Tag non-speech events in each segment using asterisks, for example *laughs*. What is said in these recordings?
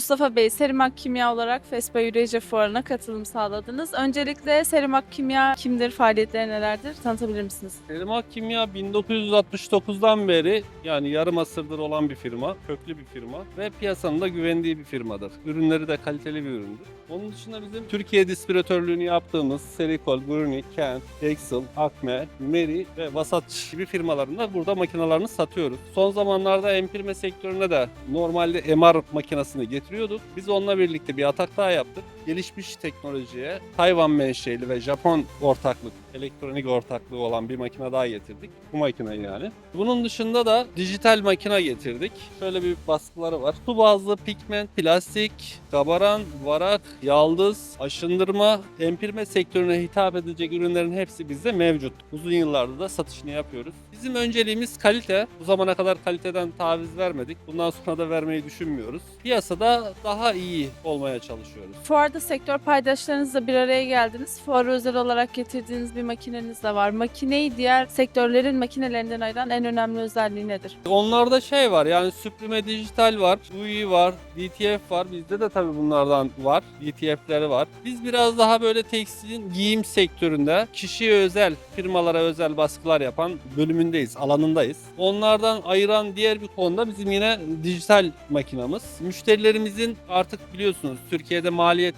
Mustafa Bey, Serimak Kimya olarak FESPA Yürüyece Fuarı'na katılım sağladınız. Öncelikle Serimak Kimya kimdir, faaliyetleri nelerdir? Tanıtabilir misiniz? Erimak Kimya 1969'dan beri yani yarım asırdır olan bir firma, köklü bir firma ve piyasanın da güvendiği bir firmadır. Ürünleri de kaliteli bir üründür. Onun dışında bizim Türkiye distribütörlüğünü yaptığımız Serikol, Bruni, Kent, Excel, Akme, Meri ve Vasat gibi firmalarında burada makinalarını satıyoruz. Son zamanlarda empirme sektörüne de normalde MR makinesini getiriyorduk. Biz onunla birlikte bir atak daha yaptık. Gelişmiş teknolojiye Tayvan menşeli ve Japon ortaklık, elektronik ortaklığı olan bir makine daha getirdik. Bu makineyi yani. Bunun dışında da dijital makine getirdik. Şöyle bir baskıları var. Su bazlı pigment, plastik, kabaran, varak, yaldız, aşındırma, empirme sektörüne hitap edecek ürünlerin hepsi bizde mevcut. Uzun yıllardır da satışını yapıyoruz. Bizim önceliğimiz kalite. Bu zamana kadar kaliteden taviz vermedik. Bundan sonra da vermeyi düşünmüyoruz. Piyasada daha iyi olmaya çalışıyoruz. Fuarda sektör paydaşlarınızla bir araya geldiniz. Fuara özel olarak getirdiğiniz bir makineniz de var. Makineyi diğer sektörlerin makinelerinden ayıran en önemli özelliği nedir? Onlarda şey var yani Supreme Dijital var, UI var, DTF var. Bizde de tabii bunlardan var. DTF'leri var. Biz biraz daha böyle tekstilin giyim sektöründe kişiye özel, firmalara özel baskılar yapan bölümündeyiz, alanındayız. Onlardan ayıran diğer bir konuda bizim yine dijital makinamız. Müşterilerimizin artık biliyorsunuz Türkiye'de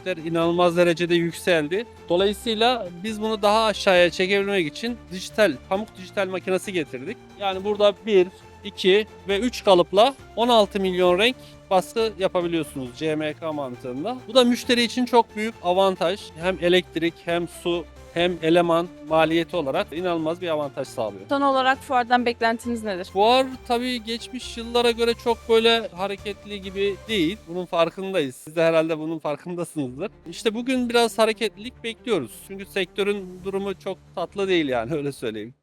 maliyetler inanılmaz derecede yükseldi. Dolayısıyla biz bunu daha aşağıya çekebilmek için dijital, pamuk dijital makinesi getirdik. Yani burada bir, 2 ve 3 kalıpla 16 milyon renk baskı yapabiliyorsunuz CMK mantığında. Bu da müşteri için çok büyük avantaj. Hem elektrik hem su hem eleman maliyeti olarak inanılmaz bir avantaj sağlıyor. Son olarak fuardan beklentiniz nedir? Fuar tabii geçmiş yıllara göre çok böyle hareketli gibi değil. Bunun farkındayız. Siz de herhalde bunun farkındasınızdır. İşte bugün biraz hareketlilik bekliyoruz. Çünkü sektörün durumu çok tatlı değil yani *laughs* öyle söyleyeyim.